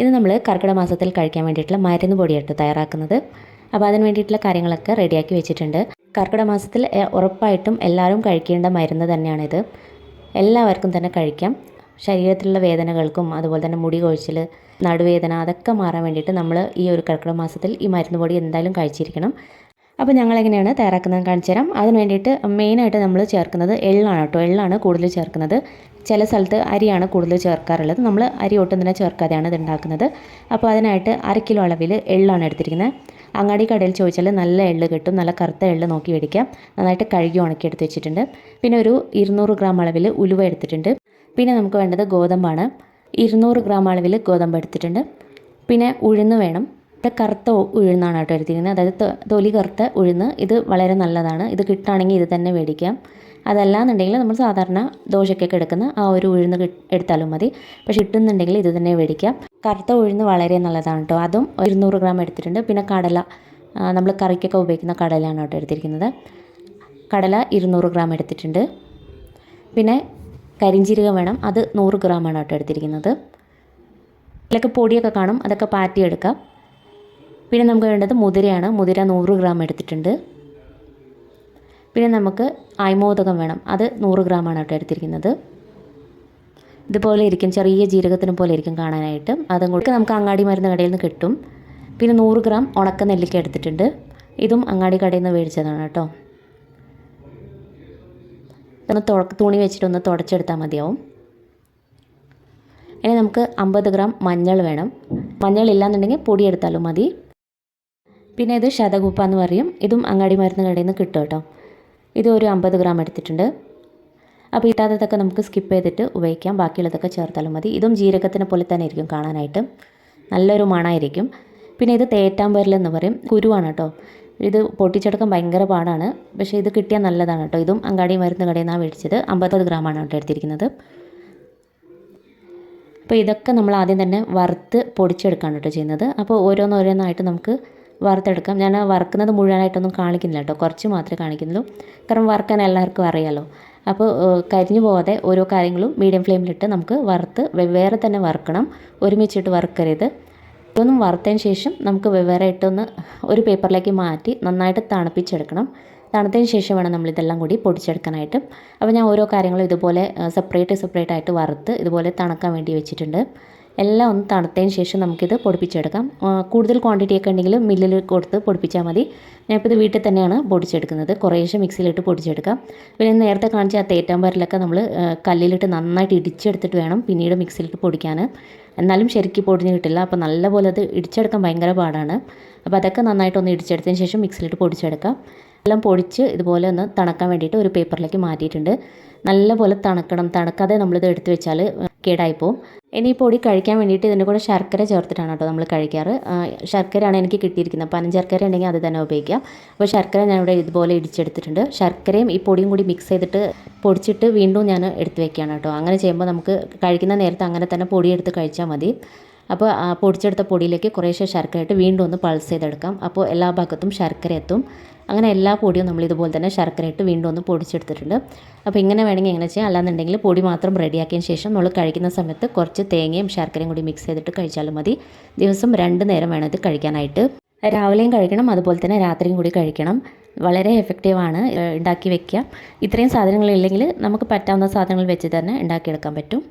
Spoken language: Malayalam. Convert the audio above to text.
ഇത് നമ്മൾ കർക്കിടക മാസത്തിൽ കഴിക്കാൻ വേണ്ടിയിട്ടുള്ള മരുന്ന് പൊടിയായിട്ട് തയ്യാറാക്കുന്നത്. അപ്പോൾ അതിന് വേണ്ടിയിട്ടുള്ള കാര്യങ്ങളൊക്കെ റെഡിയാക്കി വെച്ചിട്ടുണ്ട്. കർക്കിടക മാസത്തിൽ ഉറപ്പായിട്ടും എല്ലാവരും കഴിക്കേണ്ട മരുന്ന് തന്നെയാണിത്. എല്ലാവർക്കും തന്നെ കഴിക്കാം. ശരീരത്തിലുള്ള വേദനകൾക്കും അതുപോലെ തന്നെ മുടി കൊഴിച്ചിൽ നടുവേദന അതൊക്കെ മാറാൻ വേണ്ടിയിട്ട് നമ്മൾ ഈ ഒരു കർക്കിടക മാസത്തിൽ ഈ മരുന്ന് പൊടി എന്തായാലും കഴിച്ചിരിക്കണം. അപ്പോൾ ഞങ്ങൾ എങ്ങനെയാണ് തയ്യാറാക്കുന്നത് കാണിച്ചു തരാം. അതിന് വേണ്ടിയിട്ട് മെയിനായിട്ട് നമ്മൾ ചേർക്കുന്നത് എള്ളാണ് കേട്ടോ. എള്ളാണ് കൂടുതൽ ചേർക്കുന്നത്. ചില സ്ഥലത്ത് അരിയാണ് കൂടുതൽ ചേർക്കാറുള്ളത്. നമ്മൾ അരി ഒട്ടും തന്നെ ചേർക്കാതെയാണ് ഇത് ഉണ്ടാക്കുന്നത്. അപ്പോൾ അതിനായിട്ട് അര കിലോ അളവിൽ എള്ളാണ് എടുത്തിരിക്കുന്നത്. അങ്ങാടി കടയിൽ ചോദിച്ചാൽ നല്ല എള്ള് കിട്ടും. നല്ല കറുത്ത എള്ള് നോക്കി മേടിക്കാം. നന്നായിട്ട് കഴുകി ഉണക്കി എടുത്ത് വെച്ചിട്ടുണ്ട്. പിന്നെ ഒരു ഇരുന്നൂറ് ഗ്രാം അളവിൽ ഉലുവ എടുത്തിട്ടുണ്ട്. പിന്നെ നമുക്ക് വേണ്ടത് ഗോതമ്പാണ്. ഇരുന്നൂറ് ഗ്രാം അളവിൽ ഗോതമ്പ് എടുത്തിട്ടുണ്ട്. പിന്നെ ഉഴുന്ന് വേണം. ഇത് കറുത്ത ഉഴുന്നാണ് കേട്ടോ എടുത്തിരിക്കുന്നത്. അതായത് തൊലി കറുത്ത ഉഴുന്ന്. ഇത് വളരെ നല്ലതാണ്. ഇത് കിട്ടുകയാണെങ്കിൽ ഇത് തന്നെ മേടിക്കാം. അതല്ലാന്നുണ്ടെങ്കിൽ നമ്മൾ സാധാരണ ദോശയ്ക്കൊക്കെ എടുക്കുന്ന ആ ഒരു ഉഴുന്ന് എടുത്താലും മതി. പക്ഷെ കിട്ടുന്നുണ്ടെങ്കിൽ ഇത് തന്നെ മേടിക്കാം. കറുത്ത ഉഴുന്ന് വളരെ നല്ലതാണ് കേട്ടോ. അതും ഇരുന്നൂറ് ഗ്രാം എടുത്തിട്ടുണ്ട്. പിന്നെ കടല നമ്മൾ കറിക്കൊക്കെ ഉപയോഗിക്കുന്ന കടലയാണ് കേട്ടോ എടുത്തിരിക്കുന്നത്. കടല ഇരുന്നൂറ് ഗ്രാം എടുത്തിട്ടുണ്ട്. പിന്നെ കരിഞ്ചീരകം വേണം. അത് നൂറ് ആണ് കേട്ടോ എടുത്തിരിക്കുന്നത്. ഇതിലൊക്കെ പൊടിയൊക്കെ കാണും. അതൊക്കെ പാറ്റിയെടുക്കാം. പിന്നെ നമുക്ക് വേണ്ടത് മുതിരയാണ്. മുതിര നൂറ് ഗ്രാം എടുത്തിട്ടുണ്ട്. പിന്നെ നമുക്ക് അയമോദകം വേണം. അത് നൂറ് ആണ് കേട്ടോ എടുത്തിരിക്കുന്നത്. ഇതുപോലെ ഇരിക്കും. ചെറിയ ജീരകത്തിന് പോലെ ഇരിക്കും കാണാനായിട്ട്. അതും കൂടി നമുക്ക് അങ്ങാടി മരുന്ന് കടയിൽ നിന്ന് കിട്ടും. പിന്നെ നൂറ് ഗ്രാം ഉണക്ക നെല്ലിക്ക എടുത്തിട്ടുണ്ട്. ഇതും അങ്ങാടി കടയിൽ നിന്ന് മേടിച്ചതാണ് കേട്ടോ. ഒന്ന് തുണി വെച്ചിട്ടൊന്ന് തുടച്ചെടുത്താൽ മതിയാവും. ഇനി നമുക്ക് അമ്പത് ഗ്രാം മഞ്ഞൾ വേണം. മഞ്ഞൾ ഇല്ലാന്നുണ്ടെങ്കിൽ പൊടി എടുത്താലും മതി. പിന്നെ ഇത് ശതകുപ്പ എന്ന് പറയും. ഇതും അങ്ങാടി മരുന്ന് കടയിൽ നിന്ന് കിട്ടും കേട്ടോ. ഇത് ഒരു അമ്പത് ഗ്രാം എടുത്തിട്ടുണ്ട്. അപ്പോൾ ഇട്ടാത്തതൊക്കെ നമുക്ക് സ്കിപ്പ് ചെയ്തിട്ട് ഉപയോഗിക്കാം. ബാക്കിയുള്ളതൊക്കെ ചേർത്താലും മതി. ഇതും ജീരകത്തിനെ പോലെ തന്നെ ആയിരിക്കും കാണാനായിട്ട്. നല്ലൊരു മണമായിരിക്കും പിന്നെ ഇത് തേറ്റാമ്പരൽ എന്ന് പറയും. കുരുവാണ് കേട്ടോ. ഇത് പൊട്ടിച്ചെടുക്കാൻ ഭയങ്കര പാടാണ്. പക്ഷേ ഇത് കിട്ടിയാൽ നല്ലതാണ് കേട്ടോ. ഇതും അങ്ങാടി മരുന്ന് കടയിൽ നിന്നാണ് മേടിച്ചത്. അമ്പത്തത് ഗ്രാമാണ് കേട്ടോ എടുത്തിരിക്കുന്നത്. അപ്പോൾ ഇതൊക്കെ നമ്മൾ ആദ്യം തന്നെ വറുത്ത് പൊടിച്ചെടുക്കുകയാണ് കേട്ടോ ചെയ്യുന്നത്. അപ്പോൾ ഓരോന്നോരോന്നായിട്ട് നമുക്ക് വറുത്തെടുക്കാം. ഞാൻ വറുക്കുന്നത് മുഴുവനായിട്ടൊന്നും കാണിക്കുന്നില്ല കേട്ടോ. കുറച്ച് മാത്രമേ കാണിക്കുന്നുള്ളൂ. കാരണം വറുക്കാൻ എല്ലാവർക്കും അറിയാമല്ലോ അപ്പോൾ കരിഞ്ഞു പോകാതെ ഓരോ കാര്യങ്ങളും മീഡിയം ഫ്ലെയിമിലിട്ട് നമുക്ക് വറുത്ത് വെവ്വേറെ തന്നെ വറുക്കണം. ഒരുമിച്ചിട്ട് വറുക്കരുത്. ഇതൊന്നും വറുത്തതിന് ശേഷം നമുക്ക് വെവ്വേറെ ഇട്ടൊന്ന് ഒരു പേപ്പറിലേക്ക് മാറ്റി നന്നായിട്ട് തണുപ്പിച്ചെടുക്കണം. തണുത്തതിന് ശേഷം വേണം നമ്മൾ ഇതെല്ലാം കൂടി പൊടിച്ചെടുക്കാനായിട്ട്. അപ്പോൾ ഞാൻ ഓരോ കാര്യങ്ങളും ഇതുപോലെ സെപ്പറേറ്റ് സെപ്പറേറ്റ് ആയിട്ട് വറുത്ത് ഇതുപോലെ തണുക്കാൻ വേണ്ടി വെച്ചിട്ടുണ്ട്. എല്ലാം ഒന്ന് തണുത്തതിന് ശേഷം നമുക്കിത് പൊടിപ്പിച്ചെടുക്കാം. കൂടുതൽ ക്വാണ്ടിറ്റി ഒക്കെ ഉണ്ടെങ്കിൽ മില്ലിൽ കൊടുത്ത് പൊടിപ്പിച്ചാൽ മതി. ഞാനിപ്പോൾ ഇത് വീട്ടിൽ തന്നെയാണ് പൊടിച്ചെടുക്കുന്നത്. കുറേശ്ശെ മിക്സിയിലിട്ട് പൊടിച്ചെടുക്കാം. പിന്നെ നേരത്തെ കാണിച്ച ആ തേറ്റാമ്പരലൊക്കെ നമ്മൾ കല്ലിലിട്ട് നന്നായിട്ട് ഇടിച്ചെടുത്തിട്ട് വേണം പിന്നീട് മിക്സിയിലിട്ട് പൊടിക്കാൻ. എന്നാലും ശരിക്കും പൊടിഞ്ഞ് കിട്ടില്ല. അപ്പോൾ നല്ലപോലെ അത് ഇടിച്ചെടുക്കാൻ ഭയങ്കര പാടാണ്. അപ്പോൾ അതൊക്കെ നന്നായിട്ട് ഒന്ന് ഇടിച്ചെടുത്തതിന് ശേഷം മിക്സിയിലിട്ട് പൊടിച്ചെടുക്കാം. എല്ലാം പൊടിച്ച് ഇതുപോലെ ഒന്ന് തണുക്കാൻ വേണ്ടിയിട്ട് ഒരു പേപ്പറിലേക്ക് മാറ്റിയിട്ടുണ്ട്. നല്ലപോലെ തണുക്കണം. തണുക്കാതെ നമ്മളിത് എടുത്ത് വെച്ചാൽ കേടായി പോകും ഇനി ഈ പൊടി കഴിക്കാൻ വേണ്ടിയിട്ട് ഇതിന്റെ കൂടെ ശർക്കര ചേർത്തിട്ടാണ് കേട്ടോ നമ്മൾ കഴിക്കാറ്. ശർക്കരയാണ് എനിക്ക് കിട്ടിയിരിക്കുന്നത്. പനഞ്ചർക്കര ഉണ്ടെങ്കിൽ അത് തന്നെ ഉപയോഗിക്കാം. അപ്പോൾ ശർക്കര ഞാൻ ഇവിടെ ഇതുപോലെ ഇടിച്ചെടുത്തിട്ടുണ്ട്. ശർക്കരയും ഈ പൊടിയും കൂടി മിക്സ് ചെയ്തിട്ട് പൊടിച്ചിട്ട് വീണ്ടും ഞാൻ എടുത്ത് വെക്കുകയാണ് കേട്ടോ. അങ്ങനെ ചെയ്യുമ്പോൾ നമുക്ക് കഴിക്കുന്ന നേരത്തെ അങ്ങനെ തന്നെ പൊടിയെടുത്ത് കഴിച്ചാൽ മതി. അപ്പോൾ ആ പൊടിച്ചെടുത്ത പൊടിയിലേക്ക് കുറേശ്ശെ ശർക്കര ഇട്ട് വീണ്ടും ഒന്ന് പൾസ് ചെയ്തെടുക്കാം. അപ്പോൾ എല്ലാ ഭാഗത്തും ശർക്കര എത്തും. അങ്ങനെ എല്ലാ പൊടിയും നമ്മൾ ഇതുപോലെ തന്നെ ശർക്കര ഇട്ട് വീണ്ടും ഒന്ന് പൊടിച്ചെടുത്തിട്ടുണ്ട്. അപ്പോൾ ഇങ്ങനെ വേണമെങ്കിൽ എങ്ങനെ ചെയ്യാം? അല്ലാന്നുണ്ടെങ്കിൽ പൊടി മാത്രം റെഡിയാക്കിയതിന് ശേഷം നമ്മൾ കഴിക്കുന്ന സമയത്ത് കുറച്ച് തേങ്ങയും ശർക്കരയും കൂടി മിക്സ് ചെയ്തിട്ട് കഴിച്ചാലും മതി. ദിവസം രണ്ട് നേരം വേണം ഇത് കഴിക്കാനായിട്ട്. രാവിലെയും കഴിക്കണം അതുപോലെ തന്നെ രാത്രിയും കൂടി കഴിക്കണം. വളരെ എഫക്റ്റീവാണ് ഉണ്ടാക്കി വെക്കുക. ഇത്രയും സാധനങ്ങളില്ലെങ്കിൽ നമുക്ക് പറ്റാവുന്ന സാധനങ്ങൾ വെച്ച് തന്നെ ഉണ്ടാക്കിയെടുക്കാൻ പറ്റും.